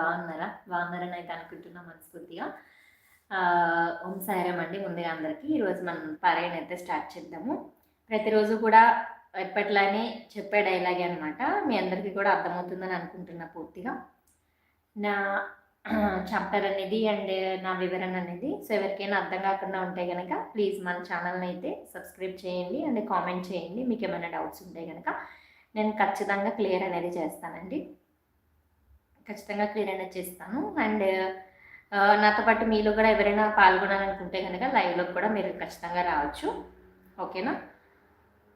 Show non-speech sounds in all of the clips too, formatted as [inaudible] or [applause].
బాగున్నారా? బాగున్నారని అయితే అనుకుంటున్నా మనస్ఫూర్తిగా. ఓం సాయిరామ్ అండి. ముందుగా అందరికీ ఈరోజు మనం పారాయణ అయితే స్టార్ట్ చేద్దాము. ప్రతిరోజు కూడా ఎప్పట్లానే చెప్పే డైలాగే అనమాట మీ అందరికీ కూడా అర్థమవుతుందని అనుకుంటున్నా పూర్తిగా. నా చాప్టర్ అనేది అండ్ నా వివరణ అనేది. సో ఎవరికైనా అర్థం కాకుండా ఉంటే కనుక ప్లీజ్ మన ఛానల్ని అయితే సబ్స్క్రైబ్ చేయండి అండ్ కామెంట్ చేయండి. మీకు ఏమైనా డౌట్స్ ఉంటే కనుక నేను ఖచ్చితంగా క్లియర్ అనేది చేస్తానండి. ఖచ్చితంగా క్లియర్ అయినా చేస్తాను. అండ్ నాతో పాటు మీలో కూడా ఎవరైనా పాల్గొనాలనుకుంటే కనుక లైవ్లో కూడా మీరు ఖచ్చితంగా రావచ్చు. ఓకేనా?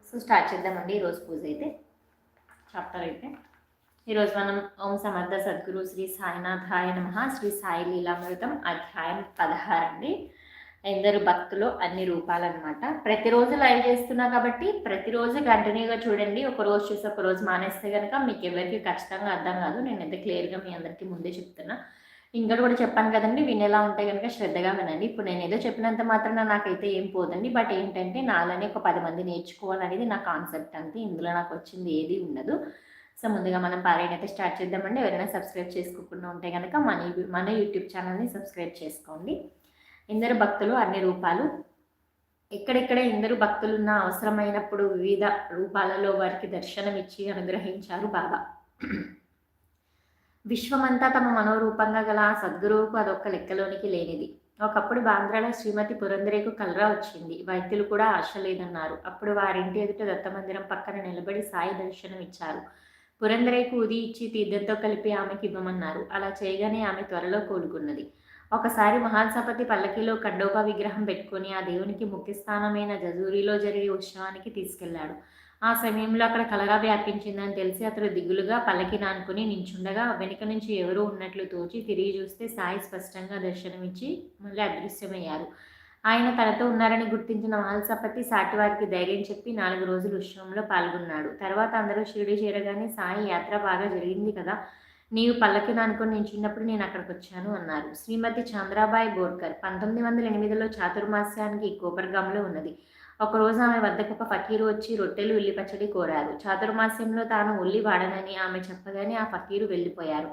సో స్టార్ట్ చేద్దామండి. ఈరోజు పూజ అయితే. చాప్టర్ అయితే. ఈరోజు మనం ఓం సమర్థ సద్గురు శ్రీ సాయినాథాయ నమ. శ్రీ సాయి లీలామృతం అధ్యాయం పదహారు అండి ఎందరు భక్తులు అన్ని రూపాలు అనమాట ప్రతిరోజు లైవ్ చేస్తున్నా కాబట్టి ప్రతిరోజు కంటిన్యూగా చూడండి. ఒక రోజు చూసి ఒక రోజు మానేస్తే కనుక మీకు ఎవరికి ఖచ్చితంగా అర్థం కాదు. నేను ఎంత క్లియర్గా మీ అందరికీ ముందే చెప్తున్నా. ఇంకా కూడా చెప్పాను కదండి వినేలా ఉంటే కనుక శ్రద్ధగా వినండి. ఇప్పుడు నేను ఏదో చెప్పినంత మాత్రాన నాకైతే ఏం పోదండి. బట్ ఏంటంటే నాలోనే ఒక పది మంది నేర్చుకోవాలనేది నా కాన్సెప్ట్ అంతే. ఇందులో నాకు వచ్చింది ఏది ఉండదు. సో ముందుగా మనం పారాయణ అయితే స్టార్ట్ చేద్దామండి. ఎవరైనా సబ్స్క్రైబ్ చేసుకోకుండా ఉంటే కనుక మన మన యూట్యూబ్ ఛానల్ని సబ్స్క్రైబ్ చేసుకోండి. ఇందరు భక్తులు అన్ని రూపాలు. ఎక్కడెక్కడ ఇందరు భక్తులున్న అవసరమైనప్పుడు వివిధ రూపాలలో వారికి దర్శనం ఇచ్చి అనుగ్రహించారు బాబా. విశ్వమంతా తమ మనోరూపంగా గల ఆ సద్గురువుకు అదొక్క లెక్కలోనికి లేనిది. ఒకప్పుడు బాంద్రాలో శ్రీమతి పురందరేకు కలరా వచ్చింది. వైద్యులు కూడా ఆశ లేదన్నారు. అప్పుడు వారింటి ఎదుట దత్తమందిరం పక్కన నిలబడి సాయి దర్శనం ఇచ్చారు పురంధరేకు ఉది ఇచ్చి తీర్థంతో కలిపి ఆమెకి ఇవ్వమన్నారు. అలా చేయగానే ఆమె త్వరలో కోలుకున్నది. ఒకసారి మహాసపతి పల్లకిలో కండోపా విగ్రహం పెట్టుకుని ఆ దేవునికి ముఖ్య స్థానమైన జజూరిలో జరిగే ఉత్సవానికి తీసుకెళ్ళాడు. ఆ సమయంలో అక్కడ కలరా వ్యాపించిందని తెలిసి అతడు దిగులుగా పల్లకి నానుకుని నించుండగా వెనుక నుంచి ఎవరూ ఉన్నట్లు తోచి తిరిగి చూస్తే సాయి స్పష్టంగా దర్శనమిచ్చి మళ్ళీ అదృశ్యమయ్యారు. ఆయన తనతో ఉన్నారని గుర్తించిన మహల్సపతి సాటివారికి ధైర్యం చెప్పి నాలుగు రోజులు ఉత్సవంలో పాల్గొన్నాడు. తర్వాత అందరూ షిరిడి చేరగానే సాయి యాత్ర బాగా జరిగింది కదా నీవు పల్లకి నేను చిన్నప్పుడు నేను అక్కడికి వచ్చాను అన్నారు. శ్రీమతి చంద్రాబాయి బోర్కర్ పంతొమ్మిది వందల ఎనిమిదిలో చాతుర్మాస్యానికి కోపర్గంలో ఉన్నది. ఒకరోజు ఆమె వద్దకు ఒక ఫకీరు వచ్చి రొట్టెలు ఉల్లి పచ్చడి కోరారు. చాతుర్మాస్యంలో తాను ఉల్లి వాడనని ఆమె చెప్పగానే ఆ ఫకీరు వెళ్ళిపోయారు.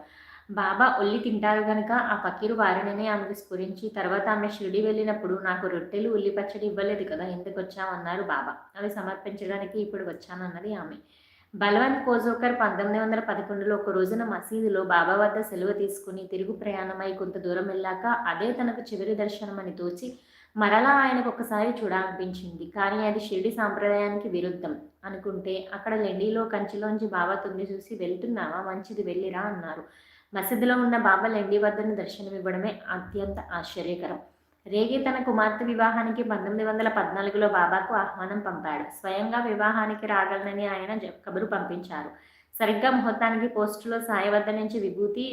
బాబా ఒల్లి తింటారు గనక ఆ ఫకీరు వారినని ఆమెకు స్ఫురించి తర్వాత ఆమె షిరిడి వెళ్ళినప్పుడు నాకు రొట్టెలు ఉల్లి పచ్చడి ఇవ్వలేదు కదా ఎందుకు వచ్చామన్నారు బాబా. అవి సమర్పించడానికి ఇప్పుడు వచ్చానన్నది ఆమె. బలవంత్ కోజోకర్ పంతొమ్మిది వందల పదకొండులో ఒక రోజున మసీదులో బాబా వద్ద సెలవు తీసుకుని తిరుగు ప్రయాణమై కొంత దూరం వెళ్ళాక అదే తనకు చివరి దర్శనం అని తోచి మరలా ఆయనకు ఒకసారి చూడాలనిపించింది. కానీ అది షిరిడి సాంప్రదాయానికి విరుద్ధం అనుకుంటే అక్కడ లెండీలో కంచిలోంచి బాబా తొంగి చూసి వెళ్తున్నావా? మంచిది వెళ్ళిరా అన్నారు. మసీదులో ఉన్న బాబా లెండి వద్దను దర్శనమివ్వడమే అత్యంత ఆశ్చర్యకరం. రేగి తన కుమార్తె వివాహానికి పంతొమ్మిది వందల పద్నాలుగులో బాబాకు ఆహ్వానం పంపాడు. స్వయంగా వివాహానికి రాగలనని ఆయన కబురు పంపించారు. సరిగ్గా ముహూర్తానికి పోస్టులో సాయి వద్ద నుంచి విభూతి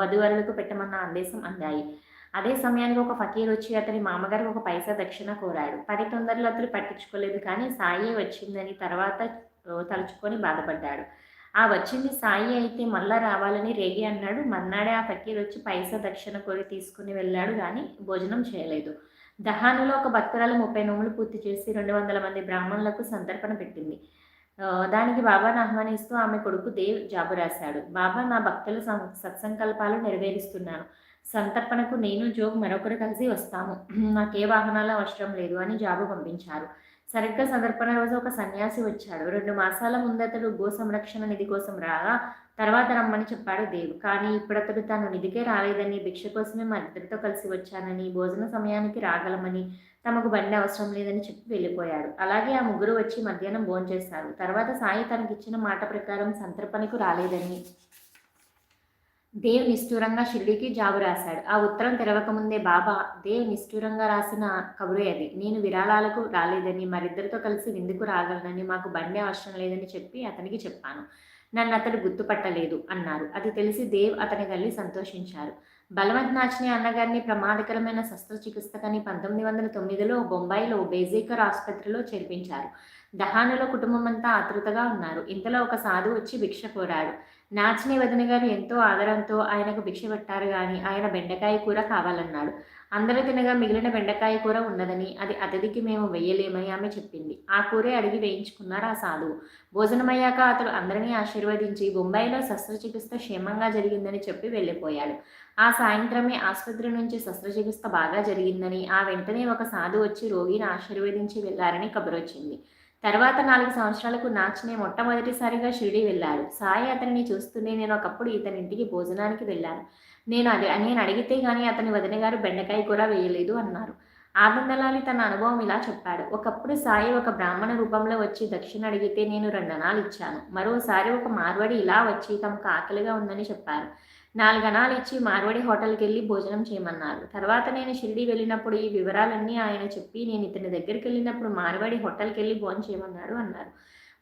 వధువరులకు పెట్టమన్న ఆదేశం అందాయి. అదే సమయానికి ఒక ఫకీర్ వచ్చి అతని మామగారికి ఒక పైసా దక్షిణ కోరాడు. పని తొందరలో అతను పట్టించుకోలేదు కానీ సాయి వచ్చిందని తర్వాత తలుచుకొని బాధపడ్డాడు. ఆ వచ్చింది సాయి అయితే మళ్ళా రావాలని రేగి అన్నాడు. మన్నాడే ఆ ఫకీర్ వచ్చి పైసా దక్షిణ కోరి తీసుకుని వెళ్ళాడు కానీ భోజనం చేయలేదు. దహానులో ఒక భక్తురాలు ముప్పై నోములు పూర్తి చేసి రెండు వందల మంది బ్రాహ్మణులకు సంతర్పణ పెట్టింది. దానికి బాబాను ఆహ్వానిస్తూ ఆమె కొడుకు దేవ్ జాబు రాశాడు. బాబా నా భక్తుల సత్సంకల్పాలు నెరవేరుస్తున్నాను. సంతర్పణకు నేను జోగ్ మరొకరు కలిసి వస్తాము. [clears throat] నాకే వాహనాల అవసరం లేదు అని జాబు పంపించారు. సరిగ్గా సందర్పణ రోజు ఒక సన్యాసి వచ్చాడు. రెండు మాసాల ముందతడు గో సంరక్షణ నిధి కోసం రాగా తర్వాత రమ్మని చెప్పాడు దేవ్ కానీ ఇప్పుడతడు తాను నిధికే రాలేదని భిక్ష కోసమే మా ఇద్దరితో కలిసి వచ్చానని భోజన సమయానికి రాగలమని తమకు బండి అవసరం లేదని చెప్పి వెళ్ళిపోయాడు. అలాగే ఆ ముగ్గురు వచ్చి మధ్యాహ్నం భోంచేశారు. తర్వాత సాయి తనకిచ్చిన మాట ప్రకారం సంతర్పణకు రాలేదని దేవ్ నిష్ఠూరంగా షిరిడికి జాబు రాశాడు. ఆ ఉత్తరం తెరవకముందే బాబా దేవ్ నిష్ఠూరంగా రాసిన కబురే అది. నేను విరాళాలకు రాలేదని మరిద్దరితో కలిసి విందుకు రాగలనని మాకు బండి అవసరం లేదని చెప్పి అతనికి చెప్పాను. నన్ను అతడు గుర్తుపట్టలేదు అన్నారు. అది తెలిసి దేవ్ అతని తల్లి సంతోషించారు. బలవంత్ నాచ్ని అన్నగారిని ప్రమాదకరమైన శస్త్రచికిత్సకని పంతొమ్మిది వందల తొమ్మిదిలో బొంబాయిలో బేజేకర్ ఆసుపత్రిలో చేర్పించారు. దహానులో కుటుంబం అంతా ఆతృతగా ఉన్నారు. ఇంతలో ఒక సాధు వచ్చి భిక్ష కోరాడు. నాచిని వదిన గారు ఎంతో ఆదరంతో ఆయనకు భిక్ష పెట్టారు కానీ ఆయన బెండకాయ కూర కావాలన్నాడు. అందరూ తినగా మిగిలిన బెండకాయ కూర ఉన్నదని అది అతిథికి మేము వెయ్యలేమని ఆమె చెప్పింది. ఆ కూరే అడిగి వేయించుకున్నారు ఆ సాధువు. భోజనమయ్యాక అతడు అందరినీ ఆశీర్వదించి బొంబాయిలో శస్త్రచికిత్స క్షేమంగా జరిగిందని చెప్పి వెళ్ళిపోయాడు. ఆ సాయంత్రమే ఆసుపత్రి నుంచి శస్త్రచికిత్స బాగా జరిగిందని ఆ వెంటనే ఒక సాధు వచ్చి రోగిని ఆశీర్వదించి వెళ్ళారని కబురొచ్చింది. తర్వాత నాలుగు సంవత్సరాలకు నాచనే మొట్టమొదటిసారిగా షిరిడి వెళ్ళాడు సాయి అతనిని చూస్తూనే నేను ఒకప్పుడు ఇతని ఇంటికి భోజనానికి వెళ్ళాను. నేను అది నేను అడిగితే కానీ అతని వదిన గారు బెండకాయ కూర వేయలేదు అన్నారు. ఆనందలాలి తన అనుభవం ఇలా చెప్పాడు. ఒకప్పుడు సాయి ఒక బ్రాహ్మణ రూపంలో వచ్చి దక్షిణ అడిగితే నేను రెండనాలు ఇచ్చాను. మరోసారి ఒక మార్వడి ఇలా వచ్చి తమకు ఆకలిగా ఉందని చెప్పారు. నాలుగనాలు ఇచ్చి మార్వడి హోటల్కి వెళ్ళి భోజనం చేయమన్నారు. తర్వాత నేను షిరిడి వెళ్ళినప్పుడు ఈ వివరాలన్నీ ఆయన చెప్పి నేను ఇతని దగ్గరికి వెళ్ళినప్పుడు మార్వాడి హోటల్కి వెళ్ళి భోజనం చేయమన్నాడు అన్నారు.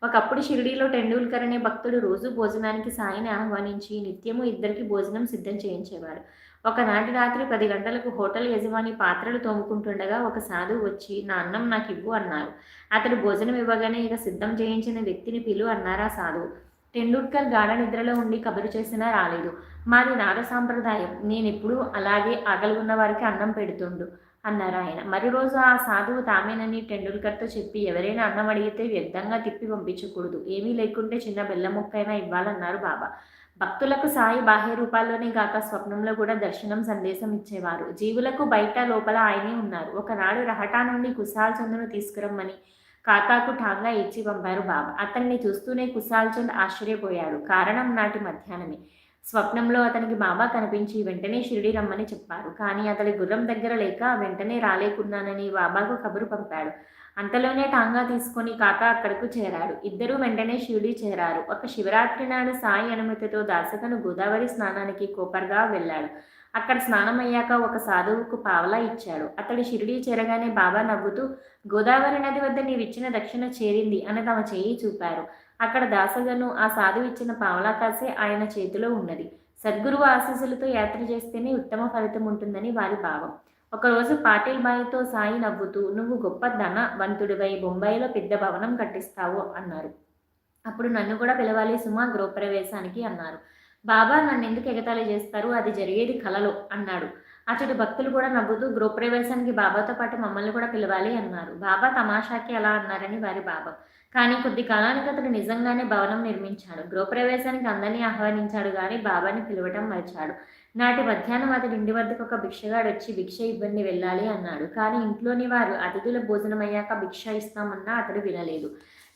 ఒకప్పుడు షిరిడీలో టెండూల్కర్ అనే భక్తుడు రోజు భోజనానికి సాయిని ఆహ్వానించి నిత్యము ఇద్దరికి భోజనం సిద్ధం చేయించేవారు. ఒకనాటి రాత్రి పది గంటలకు హోటల్ యజమాని పాత్రలు తోముకుంటుండగా ఒక సాధువు వచ్చి నా అన్నం నాకు ఇవ్వు అన్నారు. అతడు భోజనం ఇవ్వగానే ఇక సిద్ధం చేయించిన వ్యక్తిని పిలు అన్నారా సాధువు. టెండూల్కర్ గాఢ నిద్రలో ఉండి కబురు చేసినా రాలేదు. మాది నాద సాంప్రదాయం. నేనెప్పుడు అలాగే ఆకలి వారికి అన్నం పెడుతుండు అన్నారు ఆయన. మరి రోజు ఆ సాధువు తామేనని టెండూల్కర్తో చెప్పి ఎవరైనా అన్నం అడిగితే వ్యర్థంగా తిప్పి పంపించకూడదు. ఏమీ లేకుంటే చిన్న బెల్లముక్కైనా ఇవ్వాలన్నారు బాబా. భక్తులకు సాయి బాహ్య రూపాల్లోనే గాక స్వప్నంలో కూడా దర్శనం సందేశం ఇచ్చేవారు. జీవులకు బయట లోపల ఆయనే ఉన్నారు. ఒకనాడు రహటా నుండి కుశాల్ చందును తీసుకురమ్మని కాకాకు ఠాంగా ఇచ్చి పంపారు బాబా. అతన్ని చూస్తూనే కుశాల్చంద్ ఆశ్చర్యపోయాడు. కారణం నాటి మధ్యాహ్నమే. స్వప్నంలో అతనికి బాబా కనిపించి వెంటనే షిరిడి రమ్మని చెప్పారు. కానీ అతడి గుర్రం దగ్గర లేక వెంటనే రాలేకున్నానని బాబాకు కబురు పంపాడు. అంతలోనే టాంగా తీసుకొని కాక అక్కడకు చేరాడు. ఇద్దరూ వెంటనే షిరిడి చేరారు. ఒక శివరాత్రి నాడు సాయి అనుమతితో దాసకను గోదావరి స్నానానికి కోపర్గా వెళ్ళాడు. అక్కడ స్నానం అయ్యాక ఒక సాధువుకు పావలా ఇచ్చాడు. అతడి షిరిడి చేరగానే బాబా నవ్వుతూ గోదావరి నది వద్ద నీవిచ్చిన దక్షిణ చేరింది అని తమ చేయి చూపారు. అక్కడ దాసగను ఆ సాధువు ఇచ్చిన పావలా కాసే ఆయన చేతిలో ఉన్నది. సద్గురువు ఆశీస్సులతో యాత్ర చేస్తేనే ఉత్తమ ఫలితం ఉంటుందని వారి భావం. ఒకరోజు పాటిల్ బాయితో సాయి నవ్వుతూ నువ్వు గొప్ప ధన వంతుడివై బొంబాయిలో పెద్ద భవనం కట్టిస్తావు అన్నారు. అప్పుడు నన్ను కూడా పిలవాలి సుమా గృహప్రవేశానికి అన్నారు. బాబా నన్ను ఎందుకు ఎగతాళి చేస్తారు? అది జరిగేది కలలో అన్నాడు. అతడి భక్తులు కూడా నవ్వుతూ గృహప్రవేశానికి బాబాతో పాటు మమ్మల్ని కూడా పిలవాలి అన్నారు. బాబా తమాషాకి అలా అన్నారని వారి బాబా. కానీ కొద్ది కాలానికి అతడు నిజంగానే భవనం నిర్మించాడు. గృహప్రవేశానికి అందరినీ ఆహ్వానించాడు కానీ బాబాని పిలవటం మరిచాడు. నాటి మధ్యాహ్నం అతడి ఇంటి వద్దకు ఒక భిక్షగాడు వచ్చి భిక్ష ఇవ్వండి వెళ్ళాలి అన్నాడు. కానీ ఇంట్లోని వారు అతిథుల భోజనం అయ్యాక భిక్ష ఇస్తామన్నా అతడు వినలేదు.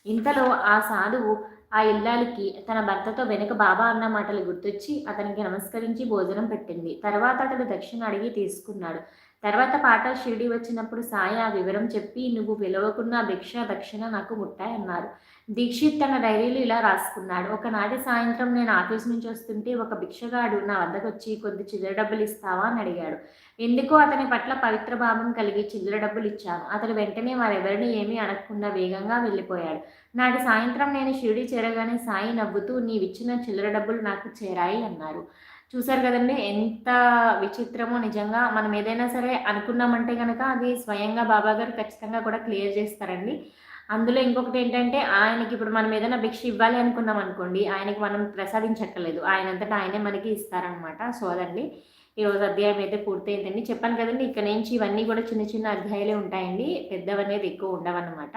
ఇంతలో ఆ సాధువు ఆ ఇల్లాలికి తన భర్తతో వెనుక బాబా అన్న మాటలు గుర్తొచ్చి అతనికి నమస్కరించి భోజనం పెట్టింది. తర్వాత అతడు దక్షిణ అడిగి తీసుకున్నాడు. తర్వాత పాట షిరిడి వచ్చినప్పుడు సాయి ఆ వివరం చెప్పి నువ్వు పిలవకున్న భిక్ష దక్షిణ నాకు ముట్టాయన్నారు. దీక్షిత్ తన డైరీలు ఇలా రాసుకున్నాడు. ఒకనాటి సాయంత్రం నేను ఆఫీస్ నుంచి వస్తుంటే ఒక భిక్షగాడు నా వద్దకు వచ్చి కొద్ది చిల్లర డబ్బులు ఇస్తావా? అని అడిగాడు. ఎందుకో అతని పట్ల పవిత్ర భావం కలిగి చిల్లర డబ్బులు ఇచ్చాను. అతడు వెంటనే వారెవరిని ఏమీ అనకుండా వేగంగా వెళ్ళిపోయాడు. నాటి సాయంత్రం నేను షిరిడి చేరగానే సాయి నవ్వుతూ నీవిచ్చిన చిల్లర డబ్బులు నాకు చేరాయి అన్నారు. చూసారు కదండి ఎంత విచిత్రమో నిజంగా. మనం ఏదైనా సరే అనుకున్నామంటే కనుక అది స్వయంగా బాబా గారు ఖచ్చితంగా కూడా క్లియర్ చేస్తారండి. అందులో ఇంకొకటి ఏంటంటే ఆయనకి ఇప్పుడు మనం ఏదైనా భిక్ష ఇవ్వాలి అనుకున్నాం అనుకోండి ఆయనకి మనం ప్రసాదించక్కర్లేదు. ఆయనంతటా ఆయనే మనకి ఇస్తారనమాట సో అదండి. ఈరోజు అధ్యాయం అయితే పూర్తయిందండి. చెప్పాను కదండి ఇక్కడ నుంచి ఇవన్నీ కూడా చిన్న చిన్న అధ్యాయాలే ఉంటాయండి. పెద్దవనేది ఎక్కువ ఉండవన్నమాట.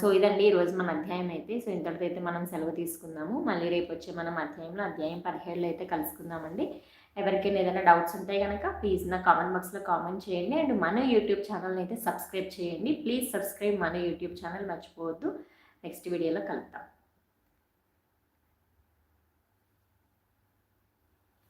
సో ఇదండి ఈరోజు మన అధ్యాయం అయితే. సో ఇంతటితో అయితే మనం సెలవు తీసుకుందాము. మళ్ళీ రేపు వచ్చే మనం అధ్యాయంలో అధ్యాయం పదిహేడులో అయితే కలుసుకుందామండి. ఎవరికైనా ఏదైనా డౌట్స్ ఉంటే కనుక ప్లీజ్ నా కామెంట్ బాక్స్లో కామెంట్ చేయండి. అండ్ మన యూట్యూబ్ ఛానల్ని అయితే సబ్స్క్రైబ్ చేయండి. ప్లీజ్ సబ్స్క్రైబ్ మన యూట్యూబ్ ఛానల్ మర్చిపోవద్దు. నెక్స్ట్ వీడియోలో కలుద్దాం.